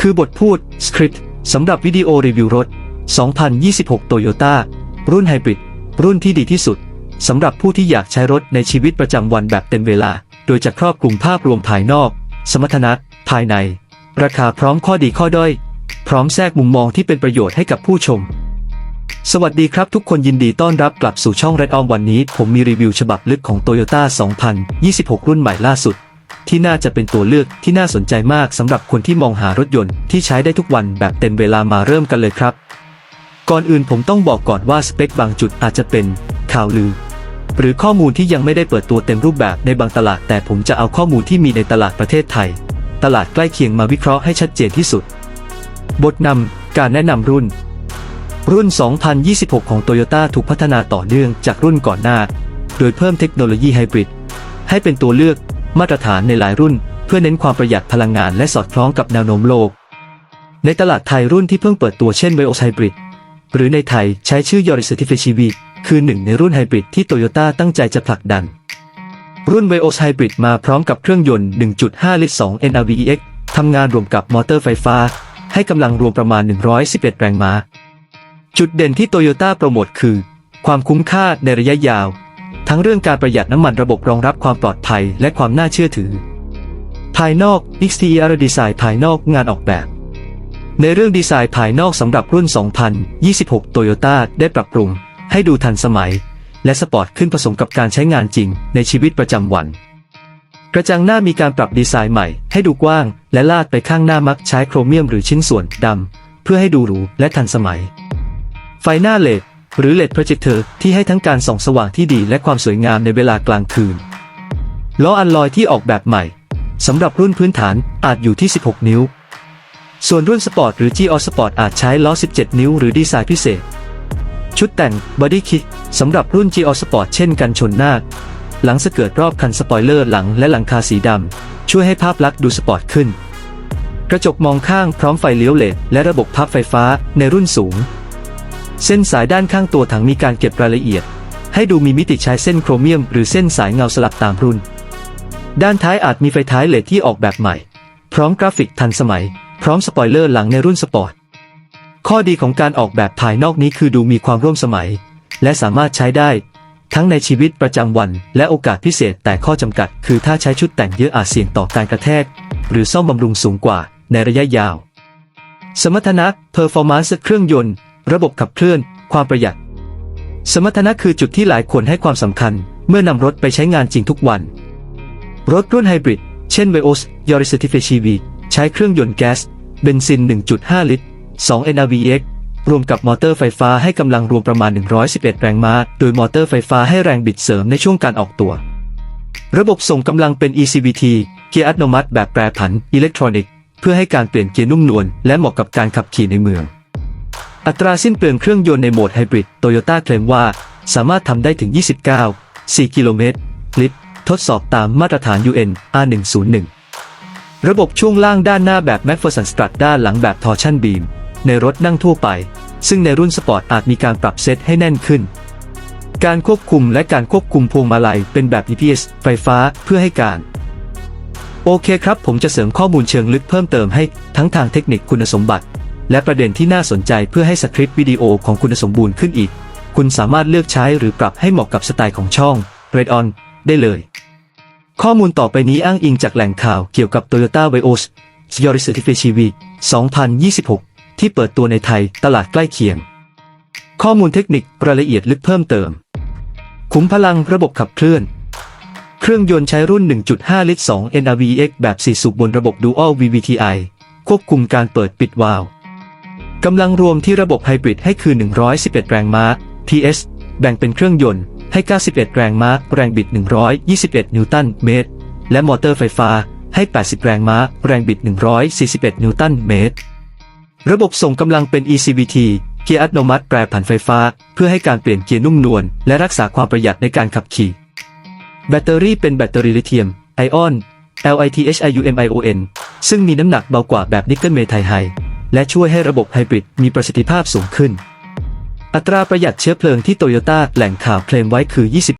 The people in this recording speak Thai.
คือบทพูดสคริปต์สำหรับวิดีโอรีวิวรถ 2026 Toyota รุ่นไฮบริดรุ่นที่ดีที่สุดสำหรับผู้ที่อยากใช้รถในชีวิตประจำวันแบบเต็มเวลา โดยจะครอบคลุมภาพรวมภายนอก สมรรถนะภายใน ราคาพร้อมข้อดีข้อด้อย พร้อมแทรกมุมมองที่เป็นประโยชน์ให้กับผู้ชม สวัสดีครับทุกคนยินดีต้อนรับกลับสู่ช่อง Red On วันนี้ ผมมีรีวิวฉบับลึกของ Toyota 2026 รุ่นใหม่ล่าสุด ที่น่าจะเป็นตัวเลือกที่น่าสนใจมากสำหรับคนที่มองหารถยนต์ที่ใช้ได้ทุกวันแบบเต็มเวลามาเริ่มกันเลยครับ ก่อนอื่นผมต้องบอกก่อนว่าสเปคบางจุดอาจจะเป็นข่าวลือ หรือข้อมูลที่ยังไม่ได้เปิดตัวเต็มรูปแบบในบางตลาด แต่ผมจะเอาข้อมูลที่มีในตลาดประเทศไทย ตลาดใกล้เคียงมาวิเคราะห์ให้ชัดเจนที่สุด บทนำการแนะนำรุ่น รุ่น 2026 ของ Toyota ถูกพัฒนาต่อเนื่องจากรุ่นก่อนหน้า โดยเพิ่มเทคโนโลยีไฮบริดให้เป็นตัวเลือก มาตรฐานในหลายรุ่น เพื่อเน้นความประหยัดพลังงานและสอดคล้องกับแนวโน้มโลก ในตลาดไทยรุ่นที่เพิ่งเปิดตัวเช่น v i o s Hybrid หรือในไทยใช้ชื่อ Yaris Certified EV คือหนึ่งในรุ่นไฮบริดที่ Toyota ตั้งใจจะผลักดัน รุ่น v i o s Hybrid มาพร้อมกับเครื่องยนต์ 1.5 ลิตร 2 NRVEX ทำงานรวมกับมอเตอร์ไฟฟ้า ให้กำลังรวมประมาณ 111 แรงม้า จุดเด่นที่โตโยต้าโปรโมทคือ ความคุ้มค่าในระยะยาว ทั้งเรื่องการประหยัดน้ำมันระบบรองรับความปลอดภัยและความน่าเชื่อถือ ภายนอก XTR Design ภายนอกงานออกแบบ ในเรื่องดีไซน์ภายนอกสำหรับรุ่น 2026 Toyota ได้ปรับปรุง ให้ดูทันสมัย และสปอร์ตขึ้นผสมกับการใช้งานจริง ในชีวิตประจำวัน กระจังหน้ามีการปรับดีไซน์ใหม่ ให้ดูกว้าง และลาดไปข้างหน้ามักใช้โครเมียมหรือชิ้นส่วนดำเพื่อให้ดูหรูและทันสมัย ไฟหน้าเลด หรือเลดโปรเจคเตอที่ให้ทั้งการส่องสว่างที่ดีและความสวยงามในเวลากลางคืน ล้ออัลลอยที่ออกแบบใหม่สำหรับรุ่นพื้นฐานอาจอยู่ที่ 16 นิ้ว ส่วนรุ่นสปอร์ตหรือ g o Sport อาจใช้ล้อ 17 นิ้วหรือดีไซน์พิเศษ ชุดแต่ง Body Kit สำหรับรุ่น g o Sport เช่นกันชนหน้า หลังสเกิร์ตรอบคันสปอยเลอร์หลังและหลังคาสีดำช่วยให้ภาพลักษณ์ดูสปอร์ตขึ้น กระจกมองข้างพร้อมไฟเลี้ยวเลดและระบบพับไฟฟ้าในรุ่นสูง เส้นสายด้านข้างตัวถังมีการเก็บรายละเอียด ให้ดูมีมิติใช้เส้นโครเมียม หรือเส้นสายเงาสลับตามรุ่น ด้านท้ายอาจมีไฟท้ายเลดที่ออกแบบใหม่ พร้อมกราฟิกทันสมัย พร้อมสปอยเลอร์หลังในรุ่นสปอร์ต ข้อดีของการออกแบบภายนอกนี้คือดูมีความร่วมสมัย และสามารถใช้ได้ ทั้งในชีวิตประจำวัน และโอกาสพิเศษ แต่ข้อจำกัด คือถ้าใช้ชุดแต่งเยอะอาจเสี่ยงต่อการกระแทก หรือซ่อมบำรุงสูงกว่าในระยะยาว สมรรถนะ performance เครื่องยนต์ ระบบขับเคลื่อน ความประหยัด สมรรถนะคือจุดที่หลายคนให้ความสำคัญ เมื่อนำรถไปใช้งานจริงทุกวัน รถรุ่นไฮบริด เช่น Vios Yaris Certified EV ใช้เครื่องยนต์แก๊สเบนซิน 1.5 ลิตร 2 NRVX รวมกับมอเตอร์ไฟฟ้าให้กำลังรวมประมาณ 111 แรงม้า โดยมอเตอร์ไฟฟ้าให้แรงบิดเสริมในช่วงการออกตัว ระบบส่งกำลังเป็น ECVT เกียร์อัตโนมัติแบบแปรผันอิเล็กทรอนิกส์เพื่อให้การเปลี่ยนเกียร์นุ่มนวลและเหมาะกับการขับขี่ในเมือง อัตราสิ้นเปลืองเครื่องยนต์ในโหมดไฮบริดโตโยต้าเคลมว่า สามารถทำได้ถึง 29 4 กิโลเมตรลิตร ทดสอบตามมาตรฐาน UN R101 ระบบช่วงล่างด้านหน้าแบบ MacPherson Strut ด้านหลังแบบ Torsion Beam ในรถนั่งทั่วไป ซึ่งในรุ่นสปอร์ตอาจมีการปรับเซตให้แน่นขึ้น การควบคุมและการควบคุมพวงมาลัยเป็นแบบ EPS ไฟฟ้าเพื่อให้การ โอเคครับ ผมจะเสริมข้อมูลเชิงลึกเพิ่มเติมให้ทั้งทางเทคนิคคุณสมบัติ และประเด็นที่น่าสนใจเพื่อให้สคริปต์วิดีโอของคุณสมบูรณ์ขึ้นอีก คุณสามารถเลือกใช้หรือปรับให้เหมาะกับสไตล์ของช่อง Red On ได้เลย ข้อมูลต่อไปนี้อ้างอิงจากแหล่งข่าวเกี่ยวกับ Toyota Vios Yaris Certified EV 2026 ที่เปิดตัวในไทยตลาดใกล้เคียง ข้อมูลเทคนิครายละเอียดลึกเพิ่มเติม ขุมพลังระบบขับเคลื่อน เครื่องยนต์ใช้รุ่น 1.5 ลิตร 2 NRVX แบบ 4 สูบบนระบบ Dual VVTi ควบคุมการเปิดปิดวาล์ว กำลังรวมที่ระบบไฮบริดให้คือ 111 แรงม้า PS แบ่งเป็นเครื่องยนต์ให้ 91 แรงม้า แรงบิด 121 นิวตันเมตร และมอเตอร์ไฟฟ้าให้ 80 แรงม้า แรงบิด 141 นิวตันเมตร ระบบส่งกำลังเป็น ECVT เกียร์อัตโนมัติแปรผันไฟฟ้า เพื่อให้การเปลี่ยนเกียร์นุ่มนวลและรักษาความประหยัดในการขับขี่ แบตเตอรี่เป็นแบตเตอรี่ลิเธียม ไอออน LiThium-ion ซึ่งมีน้ำหนักเบากว่าแบบนิกเกิลเมทัลไฮ และช่วยให้ระบบไฮบริดมีประสิทธิภาพสูงขึ้น อัตราประหยัดเชื้อเพลิงที่โตโยต้าแหล่งข่าวเคลมไว้คือ 20